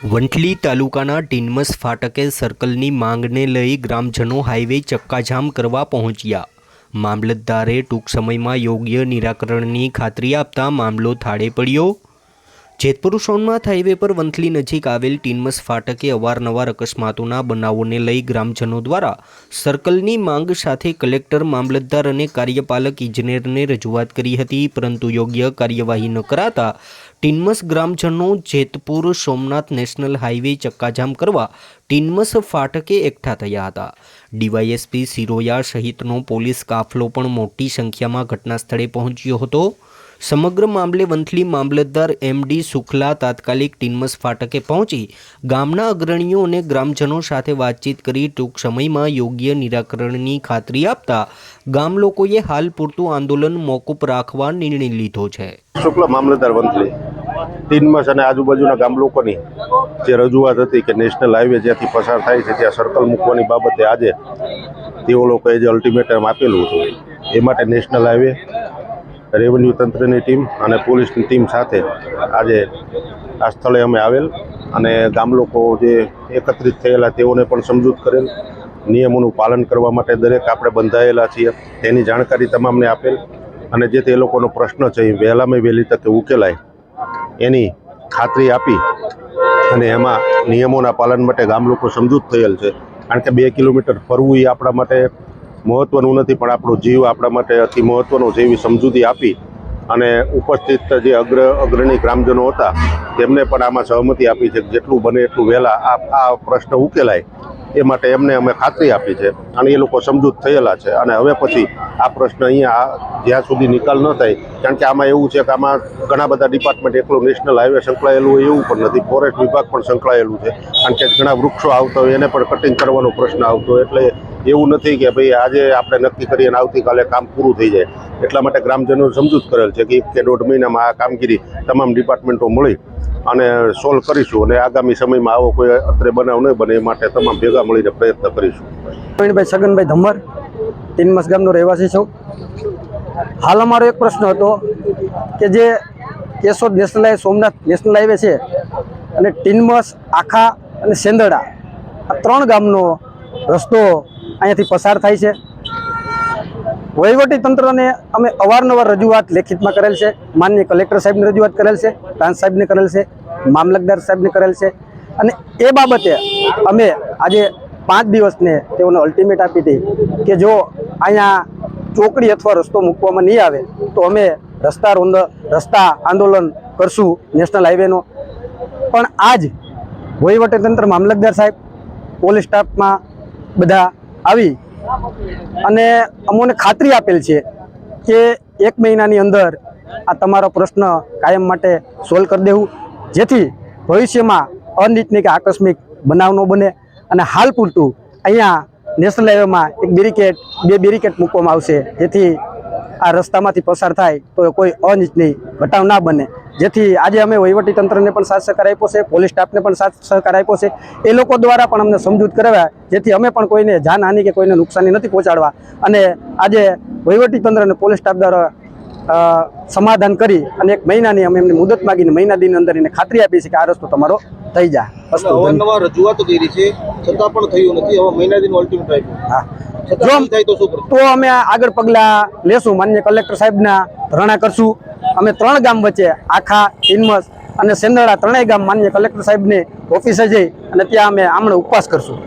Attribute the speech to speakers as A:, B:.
A: વંથલી તાલુકાના ટીનમસ ફાટકે સર્કલની માંગને લઈ ગ્રામજનો હાઈવે ચક્કાજામ કરવા પહોંચ્યા. મામલતદારે ટૂંક સમયમાં યોગ્ય નિરાકરણની ખાતરી આપતા મામલો થાળે પડ્યો. જેતપુર સોમનાથ હાઈવે પર વંથલી નજીક આવેલ ટીનમસ ફાટકે અવારનવાર અકસ્માતોના બનાવોને લઈ ગ્રામજનો દ્વારા સર્કલની માંગ સાથે કલેક્ટર, મામલતદાર અને કાર્યપાલક ઇજનેરને રજૂઆત કરી હતી, પરંતુ યોગ્ય કાર્યવાહી ન કરાતા ટીનમસ ગ્રામજનો જેતપુર સોમનાથ નેશનલ હાઈવે ચક્કાજામ કરવા ટીનમસ ફાટકે એકઠા થયા હતા. ડીવાયએસપી સિરોયા સહિતનો પોલીસ કાફલો પણ મોટી સંખ્યામાં ઘટના સ્થળે પહોંચ્યો હતો. સમગ્ર મામલે વંથલી મામલતદાર એમડી શુક્લા તાત્કાલિક ટીનમસ ફાટકે પહોંચી ગામના અગ્રણીઓ અને ગ્રામજનો સાથે વાતચીત કરી ટૂંક સમયમાં યોગ્ય નિરાકરણની ખાતરી આપતા ગામ લોકોએ હાલ પૂરતું આંદોલન મોકૂફ રાખવા નિર્ણય લીધો છે.
B: શુક્લા મામલતદાર વંથલી તીનમસ અને આજુબાજુના ગામ લોકોની જે રજૂઆત હતી કે નેશનલ હાઈવે જ્યાંથી પસાર થાય છે, ત્યાં સર્કલ મૂકવાની બાબતે આજે તેઓ લોકોએ જે અલ્ટિમેટમ આપેલું હતું, એ માટે નેશનલ હાઈવે રેવન્યુ તંત્રની ટીમ અને પોલીસની ટીમ સાથે આજે આ સ્થળે અમે આવેલ અને ગામ લોકો જે એકત્રિત થયેલા તેઓને પણ સમજૂત કરેલ નિયમોનું પાલન કરવા માટે દરેક આપણે બંધાયેલા છીએ. તેની જાણકારી તમામને આપેલ અને જે તે લોકોનો પ્રશ્ન છે એ વહેલામાં વહેલી તકે ઉકેલાય એની ખાતરી આપી અને એમાં નિયમોના પાલન માટે ગામ લોકો સમજૂત થયેલ છે. કારણ કે બે કિલોમીટર ફરવું એ આપણા માટે મહત્ત્વનું નથી, પણ આપણો જીવ આપણા માટે અતિ મહત્ત્વનો છે એવી સમજૂતી આપી અને ઉપસ્થિત જે અગ્ર, અગ્રણી ગ્રામજનો હતા, તેમને પણ આમાં સહમતિ આપી છે કે જેટલું બને એટલું વહેલા આ આ પ્રશ્ન ઉકેલાય. એ માટે એમને અમે ખાતરી આપી છે અને એ લોકો સમજૂત થયેલા છે. અને હવે પછી આ પ્રશ્ન અહીંયા જ્યાં સુધી નિકાલ ન થાય, કારણ કે આમાં એવું છે કે આમાં ઘણા બધા ડિપાર્ટમેન્ટ એકલું નેશનલ હાઈવે સંકળાયેલું હોય એવું પણ નથી. ફોરેસ્ટ વિભાગ પણ સંકળાયેલું છે. કારણ કે ઘણા વૃક્ષો આવતા હોય, એને પણ કટિંગ કરવાનો પ્રશ્ન આવતો એટલે એવું નથી કે ભાઈ આજે આપણે નક્કી કરીએ અને આવતીકાલે કામ પૂરું થઈ જાય. એટલા માટે ગ્રામજનો સમજૂત કરેલ છે કે કે દોઢ મહિનામાં આ કામગીરી તમામ ડિપાર્ટમેન્ટો મળી અને સોલ્વ કરીશું અને આગામી સમયમાં આવો કોઈ અત્રે બનાવ નહીં બને એ માટે તમામ ભેગા મળીને પ્રયત્ન કરીશું.
C: પ્રવીણભાઈ છગનભાઈ ધમ્મર તીનમસ ગામનો રહેવાસી છું. હાલ અમારો એક પ્રશ્ન હતો કે જે Keshod national highway, Somnath national highway છે અને ટીનમસ આખા અને સેંદડા, આ ત્રણ ગામનો રસ્તો અહીંયાથી પસાર થાય છે. વહીવટી તંત્રને અમે અવારનવાર રજૂઆત લેખિતમાં કરેલ છે. માન્ય કલેક્ટર સાહેબને રજૂઆત કરેલ છે. પ્રાંત સાહેબને કરેલ છે. મામલતદાર સાહેબને કરેલ છે. અને એ બાબતે અમે આજે પાંચ દિવસને તેઓને અલ્ટિમેટ આપી હતી કે જો અહીંયા ચોકડી અથવા રસ્તો મૂકવામાં નહીં આવે, તો અમે રસ્તા રોંદ, રસ્તા આંદોલન કરશું નેશનલ હાઈવેનો. પણ આજ વહીવટીતંત્ર મામલતદાર સાહેબ, પોલીસ સ્ટાફમાં બધા આવી અને અમોને ખાતરી આપેલ છે કે એક મહિનાની અંદર આ તમારો પ્રશ્ન કાયમ માટે સોલ્વ કરી દેવું. જેથી ભવિષ્યમાં અનિતની કે આકસ્મિક બનાવ ન બને અને હાલ પૂરતું અહીંયા નેશનલ હાઈવેમાં એક બેરિકેડ, બે બેરિકેડ મૂકવામાં આવશે. જેથી આ રસ્તામાંથી પસાર થાય તો કોઈ અનિચ્છનીય ઘટાવ ના બને. જેથી આજે અમે વહીવટી તંત્રને પણ સાથ સહકાર આપ્યો છે પોલીસ સ્ટાફને પણ સાથ સહકાર આપ્યો છે. એ લોકો દ્વારા પણ અમને સમજૂત કરાવ્યા જેથી અમે પણ કોઈને જાનહાનિ કે કોઈને નુકસાની નથી પહોંચાડવા. અને આજે વહીવટી તંત્ર અને પોલીસ સ્ટાફ દ્વારા સમાધાન કરી અને એક મહિનાની અમે એમની મુદત માગીને મહિના દિન અંદર એને ખાતરી આપી છે કે આ રસ્તો તમારો થઈ જાય
D: અવારનવાર રજૂઆતો કરી છે છતાં પણ થયું નથી હવે મહિના દિન આપ્યું.
C: હા.
D: તો
C: તો અમે આગળ પગલાં લેશું. માન્ય કલેક્ટર સાહેબના ધરણા કરશું. અમે ત્રણ ગામ વચ્ચે આખા ઇનમસ અને સેંદડા ત્રણેય ગામ માન્ય કલેક્ટર સાહેબની ઓફિસે જઈ અને ત્યાં અમે આમણે ઉપવાસ કરશું.